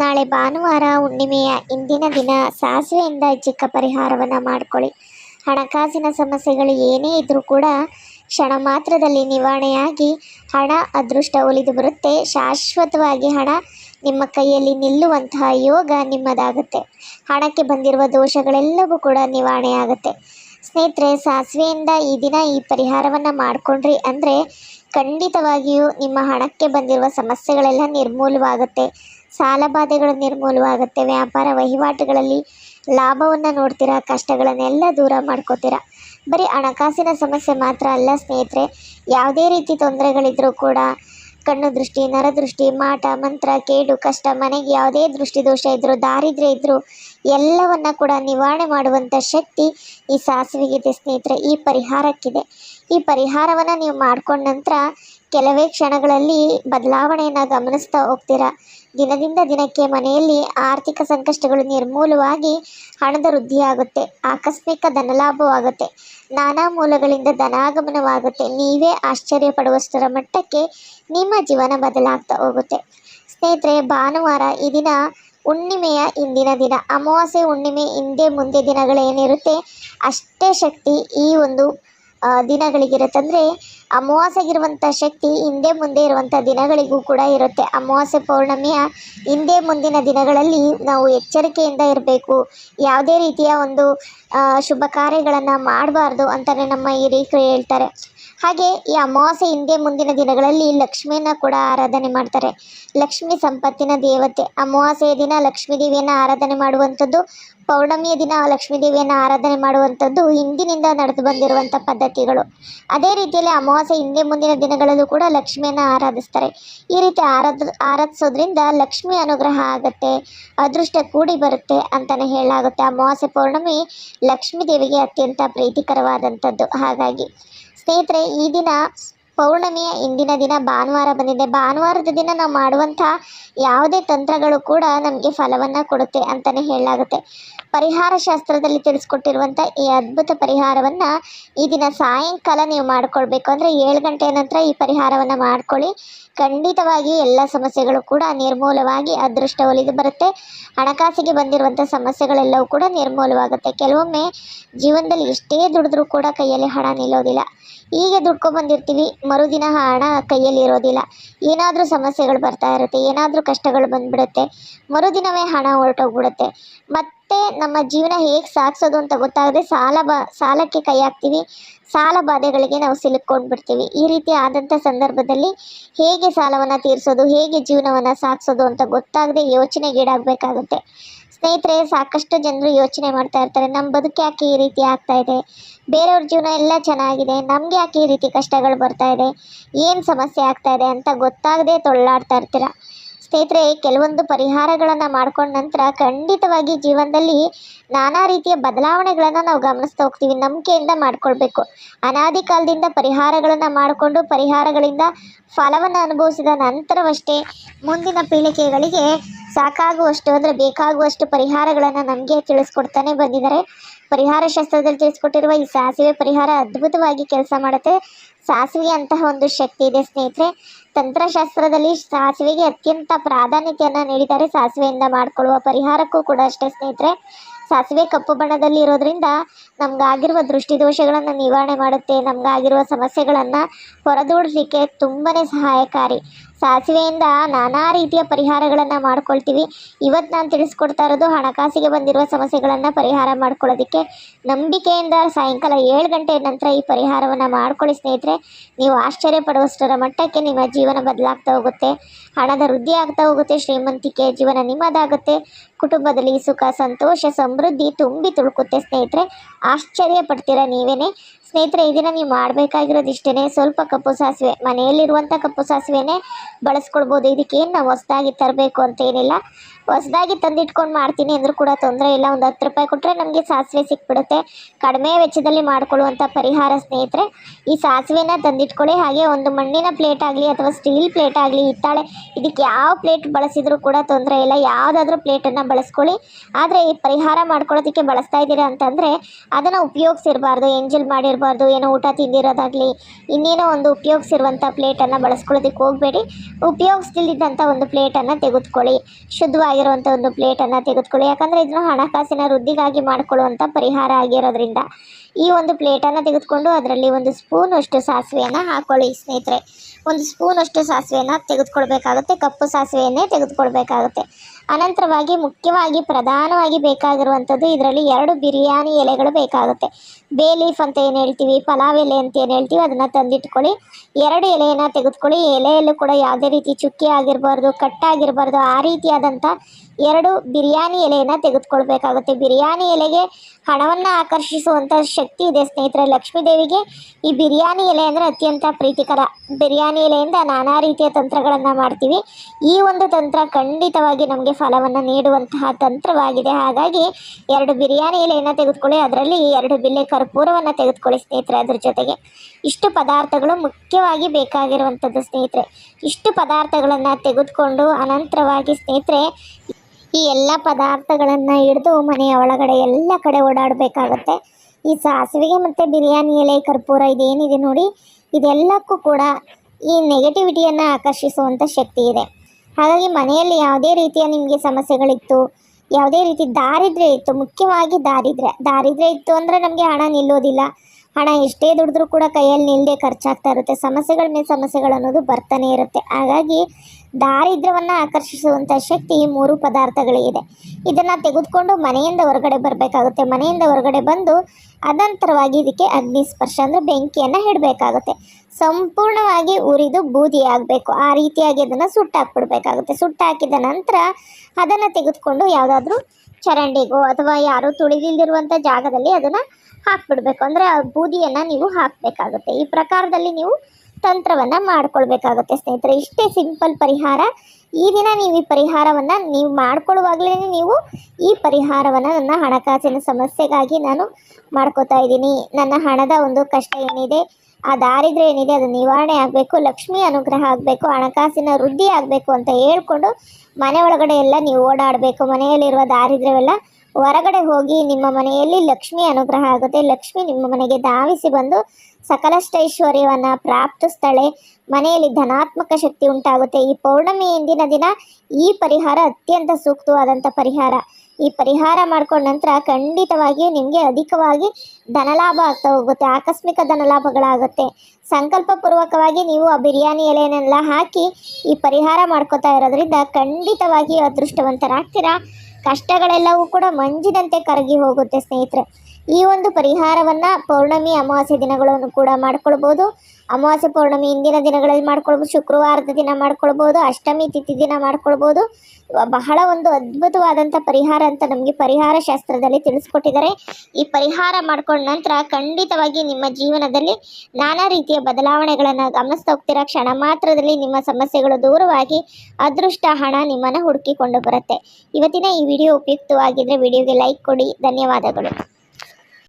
ನಾಳೆ ಭಾನುವಾರ ಹುಣ್ಣಿಮೆಯ ಇಂದಿನ ದಿನ ಸಾಸಿವೆಯಿಂದ ಚಿಕ್ಕ ಪರಿಹಾರವನ್ನು ಮಾಡ್ಕೊಳ್ಳಿ. ಹಣಕಾಸಿನ ಸಮಸ್ಯೆಗಳು ಏನೇ ಇದ್ದರೂ ಕೂಡ ಕ್ಷಣ ಮಾತ್ರದಲ್ಲಿ ನಿವಾರಣೆಯಾಗಿ ಹಣ ಅದೃಷ್ಟ ಒಲಿದು ಬರುತ್ತೆ. ಶಾಶ್ವತವಾಗಿ ಹಣ ನಿಮ್ಮ ಕೈಯಲ್ಲಿ ನಿಲ್ಲುವಂತಹ ಯೋಗ ನಿಮ್ಮದಾಗುತ್ತೆ. ಹಣಕ್ಕೆ ಬಂದಿರುವ ದೋಷಗಳೆಲ್ಲವೂ ಕೂಡ ನಿವಾರಣೆ ಆಗುತ್ತೆ ಸ್ನೇಹಿತರೆ, ಸಾಸಿವೆಯಿಂದ ಈ ದಿನ ಈ ಪರಿಹಾರವನ್ನು ಮಾಡಿಕೊಂಡ್ರಿ ಅಂದರೆ ಖಂಡಿತವಾಗಿಯೂ ನಿಮ್ಮ ಹಣಕ್ಕೆ ಬಂದಿರುವ ಸಮಸ್ಯೆಗಳೆಲ್ಲ ನಿರ್ಮೂಲವಾಗುತ್ತೆ. ಸಾಲಬಾಧೆಗಳು ನಿರ್ಮೂಲವಾಗುತ್ತೆ. ವ್ಯಾಪಾರ ವಹಿವಾಟುಗಳಲ್ಲಿ ಲಾಭವನ್ನು ನೋಡ್ತೀರಾ, ಕಷ್ಟಗಳನ್ನೆಲ್ಲ ದೂರ ಮಾಡ್ಕೋತೀರಾ? ಬರೀ ಹಣಕಾಸಿನ ಸಮಸ್ಯೆ ಮಾತ್ರ ಅಲ್ಲ ಸ್ನೇಹಿತರೆ, ಯಾವುದೇ ರೀತಿ ತೊಂದರೆಗಳಿದ್ರೂ ಕೂಡ ಕಣ್ಣು ದೃಷ್ಟಿ ನರದೃಷ್ಟಿ ಮಾಟ, ಮಂತ್ರ, ಕೇಡು, ಕಷ್ಟ, ಮನೆಗೆ ಯಾವುದೇ ದೃಷ್ಟಿ ದೋಷ ಇದ್ದರೂ ದಾರಿದ್ರ್ಯ ಇದ್ದರೂ ಎಲ್ಲವನ್ನ ಕೂಡ ನಿವಾರಣೆ ಮಾಡುವಂಥ ಶಕ್ತಿ ಈ ಸಾಸಿವೆಗಿದೆ ಸ್ನೇಹಿತರೆ. ಈ ಪರಿಹಾರಕ್ಕಿದೆ. ಈ ಪರಿಹಾರವನ್ನು ನೀವು ಮಾಡ್ಕೊಂಡ ನಂತರ ಕೆಲವೇ ಕ್ಷಣಗಳಲ್ಲಿ ಬದಲಾವಣೆಯನ್ನು ಗಮನಿಸ್ತಾ ಹೋಗ್ತೀರಾ? ದಿನದಿಂದ ದಿನಕ್ಕೆ ಮನೆಯಲ್ಲಿ ಆರ್ಥಿಕ ಸಂಕಷ್ಟಗಳು ನಿರ್ಮೂಲವಾಗಿ ಹಣದ ವೃದ್ಧಿಯಾಗುತ್ತೆ. ಆಕಸ್ಮಿಕ ಧನಲಾಭವಾಗುತ್ತೆ. ನಾನಾ ಮೂಲಗಳಿಂದ ಧನಾಗಮನವಾಗುತ್ತೆ. ನೀವೇ ಆಶ್ಚರ್ಯ ಪಡುವಷ್ಟರ ಮಟ್ಟಕ್ಕೆ ನಿಮ್ಮ ಜೀವನ ಬದಲಾಗ್ತಾ ಹೋಗುತ್ತೆ. ಸ್ನೇಹಿತರೆ, ಭಾನುವಾರ ಈ ದಿನ ಹುಣ್ಣಿಮೆಯ ಇಂದಿನ ದಿನ. ಅಮಾವಾಸ್ಯೆ ಹುಣ್ಣಿಮೆ ಹಿಂದೆ ಮುಂದೆ ದಿನಗಳೇನಿರುತ್ತೆ, ಅಷ್ಟೇ ಶಕ್ತಿ ಈ ಒಂದು ಆ, ದಿನಗಳಿಗಿರುತ್ತೆ ಅಂದರೆ ಅಮಾವಾಸ್ಯೆಗಿರುವಂಥ ಶಕ್ತಿ ಹಿಂದೆ ಮುಂದೆ ಇರುವಂಥ ದಿನಗಳಿಗೂ ಕೂಡ ಇರುತ್ತೆ. ಅಮಾವಾಸ್ಯೆ ಪೌರ್ಣಮಿಯ ಹಿಂದೆ ಮುಂದಿನ ದಿನಗಳಲ್ಲಿ ನಾವು ಎಚ್ಚರಿಕೆಯಿಂದ ಇರಬೇಕು. ಯಾವುದೇ ರೀತಿಯ ಒಂದು ಶುಭ ಕಾರ್ಯಗಳನ್ನು ಮಾಡಬಾರ್ದು ಅಂತಲೇ ನಮ್ಮ ಹಿರೀಕರು ಹೇಳ್ತಾರೆ. ಹಾಗೆ ಈ ಅಮಾವಾಸ್ಯೆ ಹಿಂದೆ ಮುಂದಿನ ದಿನಗಳಲ್ಲಿ ಲಕ್ಷ್ಮಿಯನ್ನು ಕೂಡ ಆರಾಧನೆ ಮಾಡ್ತಾರೆ. ಲಕ್ಷ್ಮಿ ಸಂಪತ್ತಿನ ದೇವತೆ. ಅಮಾವಾಸ್ಯೆಯ ದಿನ ಲಕ್ಷ್ಮೀ ದೇವಿಯನ್ನು ಆರಾಧನೆ ಮಾಡುವಂಥದ್ದು, ಪೌರ್ಣಮಿಯ ದಿನ ಲಕ್ಷ್ಮೀ ದೇವಿಯನ್ನ ಆರಾಧನೆ ಮಾಡುವಂಥದ್ದು ಹಿಂದಿನಿಂದ ನಡೆದು ಬಂದಿರುವಂಥ ಪದ್ಧತಿಗಳು. ಅದೇ ರೀತಿಯಲ್ಲಿ ಅಮಾವಾಸ್ಯೆ ಹಿಂದೆ ಮುಂದಿನ ದಿನಗಳಲ್ಲೂ ಕೂಡ ಲಕ್ಷ್ಮಿಯನ್ನ ಆರಾಧಿಸ್ತಾರೆ. ಈ ರೀತಿ ಆರಾಧ, ಆರಾಧಿಸೋದ್ರಿಂದ ಲಕ್ಷ್ಮಿ ಅನುಗ್ರಹ ಆಗುತ್ತೆ, ಅದೃಷ್ಟ ಕೂಡಿ ಬರುತ್ತೆ ಅಂತಲೇ ಹೇಳಲಾಗುತ್ತೆ. ಅಮಾವಾಸ್ಯೆ ಪೌರ್ಣಮಿ ಲಕ್ಷ್ಮೀ ದೇವಿಗೆ ಅತ್ಯಂತ ಪ್ರೀತಿಕರವಾದಂಥದ್ದು. ಹಾಗಾಗಿ ಸ್ನೇಹಿತರೆ, ಈ ದಿನ ಪೌರ್ಣಮಿಯ ಇಂದಿನ ದಿನ ಭಾನುವಾರ ಬಂದಿದೆ. ಭಾನುವಾರದ ದಿನ ನಾವು ಮಾಡುವಂಥ ಯಾವುದೇ ತಂತ್ರಗಳು ಕೂಡ ನಮಗೆ ಫಲವನ್ನು ಕೊಡುತ್ತೆ ಅಂತಲೇ ಹೇಳಲಾಗುತ್ತೆ. ಪರಿಹಾರ ಶಾಸ್ತ್ರದಲ್ಲಿ ತಿಳಿಸ್ಕೊಟ್ಟಿರುವಂಥ ಈ ಅದ್ಭುತ ಪರಿಹಾರವನ್ನು ಈ ದಿನ ಸಾಯಂಕಾಲ ನೀವು ಮಾಡಿಕೊಳ್ಬೇಕು. ಅಂದರೆ ಏಳು ಗಂಟೆಯ ನಂತರ ಈ ಪರಿಹಾರವನ್ನು ಮಾಡ್ಕೊಳ್ಳಿ. ಖಂಡಿತವಾಗಿ ಎಲ್ಲ ಸಮಸ್ಯೆಗಳು ಕೂಡ ನಿರ್ಮೂಲವಾಗಿ ಅದೃಷ್ಟ ಒಲಿದು ಬರುತ್ತೆ. ಹಣಕಾಸಿಗೆ ಬಂದಿರುವಂಥ ಸಮಸ್ಯೆಗಳೆಲ್ಲವೂ ಕೂಡ ನಿರ್ಮೂಲವಾಗುತ್ತೆ. ಕೆಲವೊಮ್ಮೆ ಜೀವನದಲ್ಲಿ ಎಷ್ಟೇ ದುಡಿದ್ರೂ ಕೂಡ ಕೈಯಲ್ಲಿ ಹಣ ನಿಲ್ಲೋದಿಲ್ಲ. ಹೀಗೆ ದುಡ್ಕೊಂಬಂದಿರ್ತೀವಿ ಮರುದಿನ ಹಣ ಕೈಯಲ್ಲಿ ಇರೋದಿಲ್ಲ. ಏನಾದರೂ ಸಮಸ್ಯೆಗಳು ಬರ್ತಾ ಇರುತ್ತೆ, ಏನಾದರೂ ಕಷ್ಟಗಳು ಬಂದ್ಬಿಡುತ್ತೆ. ಮರುದಿನವೇ ಹಣ ಹೊರಟೋಗ್ಬಿಡುತ್ತೆ. ಮತ್ತೆ ನಮ್ಮ ಜೀವನ ಹೇಗೆ ಸಾಗಿಸೋದು ಅಂತ ಗೊತ್ತಾಗದೆ ಸಾಲ ಬಾ, ಸಾಲಕ್ಕೆ ಕೈ ಹಾಕ್ತೀವಿ. ಸಾಲ ಬಾಧೆಗಳಿಗೆ ನಾವು ಸಿಲುಕೊಂಡು ಬಿಡ್ತೀವಿ ಈ ರೀತಿ ಆದಂಥ ಸಂದರ್ಭದಲ್ಲಿ ಹೇಗೆ ಸಾಲವನ್ನು ತೀರಿಸೋದು, ಹೇಗೆ ಜೀವನವನ್ನು ಸಾಗಿಸೋದು ಅಂತ ಗೊತ್ತಾಗದೆ ಯೋಚನೆಗೀಡಾಗಬೇಕಾಗುತ್ತೆ ಸ್ನೇಹಿತರೆ, ಸಾಕಷ್ಟು ಜನರು ಯೋಚನೆ ಮಾಡ್ತಾ ಇರ್ತಾರೆ ನಮ್ಮ ಬದುಕು ಯಾಕೆ ಈ ರೀತಿ ಆಗ್ತಾ ಇದೆ? ಬೇರೆಯವ್ರ ಜೀವನ ಎಲ್ಲ ಚೆನ್ನಾಗಿದೆ, ನಮಗೆ ಯಾಕೆ ಈ ರೀತಿ ಕಷ್ಟಗಳು ಬರ್ತಾ ಇದೆ? ಏನು ಸಮಸ್ಯೆ ಆಗ್ತಾ ಇದೆ ಅಂತ ಗೊತ್ತಾಗದೆ ತೊಳ್ಳಾಡ್ತಾ ಇರ್ತೀರ? ಸ್ನೇಹಿತರೆ, ಕೆಲವೊಂದು ಪರಿಹಾರಗಳನ್ನು ಮಾಡ್ಕೊಂಡ ನಂತರ ಖಂಡಿತವಾಗಿ ಜೀವನದಲ್ಲಿ ನಾನಾ ರೀತಿಯ ಬದಲಾವಣೆಗಳನ್ನು ನಾವು ಗಮನಿಸ್ತಾ ಹೋಗ್ತೀವಿ, ನಂಬಿಕೆಯಿಂದ ಮಾಡ್ಕೊಳ್ಬೇಕು. ಅನಾದಿ ಕಾಲದಿಂದ ಪರಿಹಾರಗಳನ್ನು ಮಾಡಿಕೊಂಡು ಪರಿಹಾರಗಳಿಂದ ಫಲವನ್ನು ಅನುಭವಿಸಿದ ನಂತರವಷ್ಟೇ ಮುಂದಿನ ಪೀಳಿಗೆಗಳಿಗೆ ಸಾಕಾಗುವಷ್ಟು ಅಂದರೆ ಬೇಕಾಗುವಷ್ಟು ಪರಿಹಾರಗಳನ್ನು ನಮಗೆ ತಿಳಿಸ್ಕೊಡ್ತಾನೆ ಬಂದಿದ್ದಾರೆ. ಪರಿಹಾರ ಶಾಸ್ತ್ರದಲ್ಲಿ ತಿಳಿಸ್ಕೊಟ್ಟಿರುವ ಈ ಸಾಸಿವೆ ಪರಿಹಾರ ಅದ್ಭುತವಾಗಿ ಕೆಲಸ ಮಾಡುತ್ತೆ. ಸಾಸಿವೆ ಅಂತಹ ಒಂದು ಶಕ್ತಿ ಇದೆ ಸ್ನೇಹಿತರೆ. ತಂತ್ರಶಾಸ್ತ್ರದಲ್ಲಿ ಸಾಸಿವೆಗೆ ಅತ್ಯಂತ ಪ್ರಾಧಾನ್ಯತೆಯನ್ನು ನೀಡಿದ್ದಾರೆ. ಸಾಸಿವೆಯಿಂದ ಮಾಡಿಕೊಳ್ಳುವ ಪರಿಹಾರಕ್ಕೂ ಕೂಡ ಅಷ್ಟೇ ಸ್ನೇಹಿತರೆ. ಸಾಸಿವೆ ಕಪ್ಪು ಬಣ್ಣದಲ್ಲಿ ಇರೋದ್ರಿಂದ ನಮಗಾಗಿರುವ ದೃಷ್ಟಿದೋಷಗಳನ್ನು ನಿವಾರಣೆ ಮಾಡುತ್ತೆ. ನಮ್ಗಾಗಿರುವ ಸಮಸ್ಯೆಗಳನ್ನು ಹೊರದೂಡಲಿಕ್ಕೆ ತುಂಬಾ ಸಹಾಯಕಾರಿ. ಸಾಸಿವೆಯಿಂದ ನಾನಾ ರೀತಿಯ ಪರಿಹಾರಗಳನ್ನು ಮಾಡ್ಕೊಳ್ತೀವಿ. ಇವತ್ತು ನಾನು ತಿಳಿಸ್ಕೊಡ್ತಾ ಇರೋದು ಹಣಕಾಸಿಗೆ ಬಂದಿರುವ ಸಮಸ್ಯೆಗಳನ್ನು ಪರಿಹಾರ ಮಾಡ್ಕೊಳ್ಳೋದಕ್ಕೆ ನಂಬಿಕೆಯಿಂದ ಸಾಯಂಕಾಲ ಏಳು ಗಂಟೆಯ ನಂತರ ಈ ಪರಿಹಾರವನ್ನು ಮಾಡ್ಕೊಳ್ಳಿ ಸ್ನೇಹಿತರೆ. ನೀವು ಆಶ್ಚರ್ಯ ಪಡುವಷ್ಟರ ಮಟ್ಟಕ್ಕೆ ನಿಮ್ಮ ಜೀವನ ಬದಲಾಗ್ತಾ ಹೋಗುತ್ತೆ. ಹಣದ ವೃದ್ಧಿ ಆಗ್ತಾ ಹೋಗುತ್ತೆ, ಶ್ರೀಮಂತಿಕೆ ಜೀವನ ನಿಮ್ಮದಾಗುತ್ತೆ. ಕುಟುಂಬದಲ್ಲಿ ಸುಖ, ಸಂತೋಷ, ಸಮೃದ್ಧಿ ತುಂಬಿ ತುಳುಕುತ್ತೆ ಸ್ನೇಹಿತರೆ. ಆಶ್ಚರ್ಯ ಪಡ್ತೀರಾ ನೀವೇನೆ? ಸ್ನೇಹಿತರೆ ಇದನ್ನು ನೀವು ಮಾಡಬೇಕಾಗಿರೋದು ಇಷ್ಟೇ ಸ್ವಲ್ಪ ಕಪ್ಪು ಸಾಸಿವೆ ಮನೆಯಲ್ಲಿರುವಂಥ ಕಪ್ಪು ಸಾಸಿವೆನೇ. ಬಳಸ್ಕೊಳ್ಬೋದು. ಇದಕ್ಕೇನು ನಾವು ಹೊಸ್ದಾಗಿ ತರಬೇಕು ಅಂತ ಏನಿಲ್ಲ. ಹೊಸ್ದಾಗಿ ತಂದಿಟ್ಕೊಂಡು ಮಾಡ್ತೀನಿ ಅಂದರೂ ಕೂಡ ತೊಂದರೆ ಇಲ್ಲ. ಒಂದು ಹತ್ತು ರೂಪಾಯಿ ಕೊಟ್ಟರೆ ನಮಗೆ ಸಾಸಿವೆ ಸಿಕ್ಬಿಡುತ್ತೆ. ಕಡಿಮೆ ವೆಚ್ಚದಲ್ಲಿ ಮಾಡ್ಕೊಳ್ಳುವಂಥ ಪರಿಹಾರ ಸ್ನೇಹಿತರೆ, ಈ ಸಾಸಿವೆನ ತಂದಿಟ್ಕೊಳ್ಳಿ. ಹಾಗೆ ಒಂದು ಮಣ್ಣಿನ ಪ್ಲೇಟ್ ಆಗಲಿ ಅಥವಾ ಸ್ಟೀಲ್ ಪ್ಲೇಟ್ ಆಗಲಿ, ಹಿತ್ತಾಳೆ, ಇದಕ್ಕೆ ಯಾವ ಪ್ಲೇಟ್ ಬಳಸಿದರೂ ಕೂಡ ತೊಂದರೆ ಇಲ್ಲ. ಯಾವುದಾದ್ರೂ ಪ್ಲೇಟನ್ನು ಬಳಸ್ಕೊಳ್ಳಿ. ಆದರೆ ಈ ಪರಿಹಾರ ಮಾಡ್ಕೊಳ್ಳೋದಕ್ಕೆ ಬಳಸ್ತಾ ಇದ್ದೀರಾ ಅಂತಂದರೆ, ಅದನ್ನು ಉಪಯೋಗಿಸಿರಬಾರ್ದು. ಎಂಜಲ್ ಮಾಡಿರಬಾರ್ದು, ಏನೋ ಊಟ ತಿಂದಿರೋದಾಗಲಿ, ಇನ್ನೇನೋ ಒಂದು ಉಪಯೋಗಿಸಿರುವಂಥ ಪ್ಲೇಟನ್ನು ಬಳಸ್ಕೊಳ್ಳೋದಕ್ಕೆ ಹೋಗಬೇಡಿ. ಉಪಯೋಗಿಸ್ತಿದ್ದಂಥ ಒಂದು ಪ್ಲೇಟನ್ನು ತೆಗೆದುಕೊಳ್ಳಿ. ಶುದ್ಧವಾಗಿ ಆಗಿರುವಂಥ ಒಂದು ಪ್ಲೇಟನ್ನು ತೆಗೆದುಕೊಳ್ಳಿ. ಯಾಕಂದರೆ ಇದನ್ನು ಹಣಕಾಸಿನ ವೃದ್ಧಿಗಾಗಿ ಮಾಡಿಕೊಳ್ಳುವಂಥ ಪರಿಹಾರ ಆಗಿರೋದ್ರಿಂದ ಈ ಒಂದು ಪ್ಲೇಟನ್ನು ತೆಗೆದುಕೊಂಡು ಅದರಲ್ಲಿ ಒಂದು ಸ್ಪೂನಷ್ಟು ಸಾಸಿವೆಯನ್ನು ಹಾಕ್ಕೊಳ್ಳಿ ಸ್ನೇಹಿತರೆ. ಒಂದು ಸ್ಪೂನಷ್ಟು ಸಾಸಿವೆಯನ್ನು ತೆಗೆದುಕೊಳ್ಬೇಕಾಗುತ್ತೆ, ಕಪ್ಪು ಸಾಸಿವೆಯನ್ನೇ ತೆಗೆದುಕೊಳ್ಬೇಕಾಗುತ್ತೆ. ಅನಂತರವಾಗಿ ಮುಖ್ಯವಾಗಿ ಪ್ರಧಾನವಾಗಿ ಬೇಕಾಗಿರುವಂಥದ್ದು ಇದರಲ್ಲಿ ಎರಡು ಬಿರಿಯಾನಿ ಎಲೆಗಳು ಬೇಕಾಗುತ್ತೆ. ಬೇ ಲೀಫ್ ಅಂತ ಏನು ಹೇಳ್ತೀವಿ, ಪಲಾವ್ ಎಲೆ ಅಂತ ಏನು ಹೇಳ್ತೀವಿ ಅದನ್ನು ತಂದಿಟ್ಕೊಳ್ಳಿ. ಎರಡು ಎಲೆಯನ್ನು ತೆಗೆದುಕೊಳ್ಳಿ. ಎಲೆಯಲ್ಲೂ ಕೂಡ ಯಾವುದೇ ರೀತಿ ಚುಕ್ಕಿ ಆಗಿರಬಾರ್ದು, ಕಟ್ಟಾಗಿರಬಾರ್ದು, ಆ ರೀತಿಯಾದಂಥ ಎರಡು ಬಿರಿಯಾನಿ ಎಲೆಯನ್ನು ತೆಗೆದುಕೊಳ್ಬೇಕಾಗುತ್ತೆ. ಬಿರಿಯಾನಿ ಎಲೆಗೆ ಹಣವನ್ನು ಆಕರ್ಷಿಸುವಂಥ ಶಕ್ತಿ ಇದೆ ಸ್ನೇಹಿತರೆ. ಲಕ್ಷ್ಮೀ ದೇವಿಗೆ ಈ ಬಿರಿಯಾನಿ ಎಲೆ ಅಂದರೆ ಅತ್ಯಂತ ಪ್ರೀತಿಕರ. ಬಿರಿಯಾನಿ ಎಲೆಯಿಂದ ನಾನಾ ರೀತಿಯ ತಂತ್ರಗಳನ್ನು ಮಾಡ್ತೀವಿ. ಈ ಒಂದು ತಂತ್ರ ಖಂಡಿತವಾಗಿ ನಮಗೆ ಫಲವನ್ನು ನೀಡುವಂತಹ ತಂತ್ರವಾಗಿದೆ. ಹಾಗಾಗಿ ಎರಡು ಬಿರಿಯಾನಿ ಎಲೆಯನ್ನು ತೆಗೆದುಕೊಳ್ಳಿ. ಅದರಲ್ಲಿ ಎರಡು ಬಿಲ್ಲೆ ಕರ್ಪೂರವನ್ನು ತೆಗೆದುಕೊಳ್ಳಿ ಸ್ನೇಹಿತರೆ ಅದ್ರ ಜೊತೆಗೆ. ಇಷ್ಟು ಪದಾರ್ಥಗಳು ಮುಖ್ಯವಾಗಿ ಬೇಕಾಗಿರುವಂಥದ್ದು ಸ್ನೇಹಿತರೆ. ಇಷ್ಟು ಪದಾರ್ಥಗಳನ್ನು ತೆಗೆದುಕೊಂಡು ಅನಂತರವಾಗಿ ಸ್ನೇಹಿತರೆ, ಈ ಎಲ್ಲ ಪದಾರ್ಥಗಳನ್ನು ಹಿಡಿದು ಮನೆಯ ಒಳಗಡೆ ಎಲ್ಲ ಕಡೆ ಓಡಾಡಬೇಕಾಗತ್ತೆ. ಈ ಸಾಸಿವೆಗೆ ಮತ್ತು ಬಿರಿಯಾನಿ ಎಲೆ, ಕರ್ಪೂರ ಇದೇನಿದೆ ನೋಡಿ, ಇದೆಲ್ಲಕ್ಕೂ ಕೂಡ ಈ ನೆಗೆಟಿವಿಟಿಯನ್ನು ಆಕರ್ಷಿಸುವಂಥ ಶಕ್ತಿ ಇದೆ. ಹಾಗಾಗಿ ಮನೆಯಲ್ಲಿ ಯಾವುದೇ ರೀತಿಯ ನಿಮಗೆ ಸಮಸ್ಯೆಗಳಿತ್ತು, ಯಾವುದೇ ರೀತಿ ದಾರಿದ್ರ್ಯ ಇತ್ತು, ಮುಖ್ಯವಾಗಿ ದಾರಿದ್ರ್ಯ ದಾರಿದ್ರ್ಯ ಇತ್ತು ಅಂದರೆ ನಮಗೆ ಹಣ ನಿಲ್ಲೋದಿಲ್ಲ. ಹಣ ಎಷ್ಟೇ ದುಡಿದ್ರೂ ಕೂಡ ಕೈಯಲ್ಲಿ ನಿಲ್ಲದೆ ಖರ್ಚಾಗ್ತಾ ಇರುತ್ತೆ. ಸಮಸ್ಯೆಗಳ ಮೇಲೆ ಸಮಸ್ಯೆಗಳು ಅನ್ನೋದು ಬರ್ತಾನೆ ಇರುತ್ತೆ. ಹಾಗಾಗಿ ದಾರಿದ್ರ್ಯವನ್ನು ಆಕರ್ಷಿಸುವಂಥ ಶಕ್ತಿ ಮೂರು ಪದಾರ್ಥಗಳಿಗಿದೆ ಇದನ್ನು ತೆಗೆದುಕೊಂಡು ಮನೆಯಿಂದ ಹೊರಗಡೆ ಬರಬೇಕಾಗುತ್ತೆ. ಮನೆಯಿಂದ ಹೊರಗಡೆ ಬಂದು ಅದಂತರವಾಗಿ ಇದಕ್ಕೆ ಅಗ್ನಿ ಸ್ಪರ್ಶ ಅಂದರೆ ಬೆಂಕಿಯನ್ನು ಹಿಡಬೇಕಾಗುತ್ತೆ ಸಂಪೂರ್ಣವಾಗಿ ಉರಿದು ಬೂದಿ ಆಗಬೇಕು. ಆ ರೀತಿಯಾಗಿ ಅದನ್ನು ಸುಟ್ಟಾಕ್ಬಿಡ್ಬೇಕಾಗುತ್ತೆ. ಸುಟ್ಟಾಕಿದ ನಂತರ ಅದನ್ನು ತೆಗೆದುಕೊಂಡು ಯಾವುದಾದ್ರೂ ಚರಂಡಿಗೋ ಅಥವಾ ಯಾರೂ ತುಳಿದಿಲ್ದಿರುವಂಥ ಜಾಗದಲ್ಲಿ ಅದನ್ನು ಹಾಕ್ಬಿಡ್ಬೇಕು. ಅಂದರೆ ಆ ಬೂದಿಯನ್ನು ನೀವು ಹಾಕಬೇಕಾಗುತ್ತೆ. ಈ ಪ್ರಕಾರದಲ್ಲಿ ನೀವು ತಂತ್ರವನ್ನು ಮಾಡ್ಕೊಳ್ಬೇಕಾಗುತ್ತೆ ಸ್ನೇಹಿತರೆ. ಇಷ್ಟೇ ಸಿಂಪಲ್ ಪರಿಹಾರ ಈ ದಿನ ನೀವು ಈ ಪರಿಹಾರವನ್ನು ನೀವು ಮಾಡ್ಕೊಳ್ಳುವಾಗಲೇ ನೀವು ಈ ಪರಿಹಾರವನ್ನು ನನ್ನ ಹಣಕಾಸಿನ ಸಮಸ್ಯೆಗಾಗಿ ನಾನು ಮಾಡ್ಕೋತಾ ಇದ್ದೀನಿ. ನನ್ನ ಹಣದ ಒಂದು ಕಷ್ಟ ಏನಿದೆ, ಆ ದಾರಿದ್ರ್ಯ ಏನಿದೆ ಅದು ನಿವಾರಣೆ ಆಗಬೇಕು, ಲಕ್ಷ್ಮಿ ಅನುಗ್ರಹ ಆಗಬೇಕು, ಹಣಕಾಸಿನ ವೃದ್ಧಿ ಆಗಬೇಕು ಅಂತ ಹೇಳ್ಕೊಂಡು ಮನೆ ಒಳಗಡೆ ಎಲ್ಲ ನೀವು ಓಡಾಡಬೇಕು. ಮನೆಯಲ್ಲಿರುವ ದಾರಿದ್ರ್ಯವೆಲ್ಲ ಹೊರಗಡೆ ಹೋಗಿ ನಿಮ್ಮ ಮನೆಯಲ್ಲಿ ಲಕ್ಷ್ಮಿ ಅನುಗ್ರಹ ಆಗುತ್ತೆ. ಲಕ್ಷ್ಮಿ ನಿಮ್ಮ ಮನೆಗೆ ಧಾವಿಸಿ ಬಂದು ಸಕಲಷ್ಟೈಶ್ವರ್ಯವನ್ನು ಪ್ರಾಪ್ತಿಸ್ತಾಳೆ ಮನೆಯಲ್ಲಿ ಧನಾತ್ಮಕ ಶಕ್ತಿ ಉಂಟಾಗುತ್ತೆ. ಈ ಪೌರ್ಣಮಿ ಇಂದಿನ ದಿನ ಈ ಪರಿಹಾರ ಅತ್ಯಂತ ಸೂಕ್ತವಾದಂಥ ಪರಿಹಾರ. ಈ ಪರಿಹಾರ ಮಾಡ್ಕೊಂಡ ನಂತರ ಖಂಡಿತವಾಗಿಯೂ ನಿಮಗೆ ಅಧಿಕವಾಗಿ ಧನಲಾಭ ಆಗ್ತಾ ಹೋಗುತ್ತೆ. ಆಕಸ್ಮಿಕ ಧನಲಾಭಗಳಾಗುತ್ತೆ. ಸಂಕಲ್ಪಪೂರ್ವಕವಾಗಿ ನೀವು ಆ ಬಿರಿಯಾನಿ ಎಲೆಯನ್ನೆಲ್ಲ ಹಾಕಿ ಈ ಪರಿಹಾರ ಮಾಡ್ಕೋತಾ ಇರೋದ್ರಿಂದ ಖಂಡಿತವಾಗಿಯೂ ಅದೃಷ್ಟವಂತರಾಗ್ತೀರಾ? ಕಷ್ಟಗಳೆಲ್ಲವೂ ಕೂಡ ಮಂಜಿನಂತೆ ಕರಗಿ ಹೋಗುತ್ತೆ ಸ್ನೇಹಿತರೆ. ಈ ಒಂದು ಪರಿಹಾರವನ್ನು ಪೌರ್ಣಮಿ ಅಮಾವಾಸ್ಯೆ ದಿನಗಳನ್ನು ಕೂಡ ಮಾಡ್ಕೊಳ್ಬೋದು. ಅಮಾವಾಸ್ಯೆ ಪೌರ್ಣಮಿ ಇಂದಿನ ದಿನಗಳಲ್ಲಿ ಮಾಡ್ಕೊಳ್ಬೋದು, ಶುಕ್ರವಾರದ ದಿನ ಮಾಡ್ಕೊಳ್ಬೋದು, ಅಷ್ಟಮಿ ತಿಥಿ ದಿನ ಮಾಡ್ಕೊಳ್ಬೋದು. ಬಹಳ ಒಂದು ಅದ್ಭುತವಾದಂಥ ಪರಿಹಾರ ಅಂತ ನಮಗೆ ಪರಿಹಾರ ಶಾಸ್ತ್ರದಲ್ಲಿ ತಿಳಿಸ್ಕೊಟ್ಟಿದ್ದಾರೆ. ಈ ಪರಿಹಾರ ಮಾಡ್ಕೊಂಡ ನಂತರ ಖಂಡಿತವಾಗಿ ನಿಮ್ಮ ಜೀವನದಲ್ಲಿ ನಾನಾ ರೀತಿಯ ಬದಲಾವಣೆಗಳನ್ನು ಗಮನಿಸ್ತಾ ಹೋಗ್ತೀರಾ? ಕ್ಷಣ ಮಾತ್ರದಲ್ಲಿ ನಿಮ್ಮ ಸಮಸ್ಯೆಗಳು ದೂರವಾಗಿ ಅದೃಷ್ಟ ಹಣ ನಿಮ್ಮನ್ನು ಹುಡುಕಿಕೊಂಡು ಬರುತ್ತೆ. ಇವತ್ತಿನ ಈ ವಿಡಿಯೋ ಉಪಯುಕ್ತವಾಗಿದ್ದರೆ ವಿಡಿಯೋಗೆ ಲೈಕ್ ಕೊಡಿ. ಧನ್ಯವಾದಗಳು.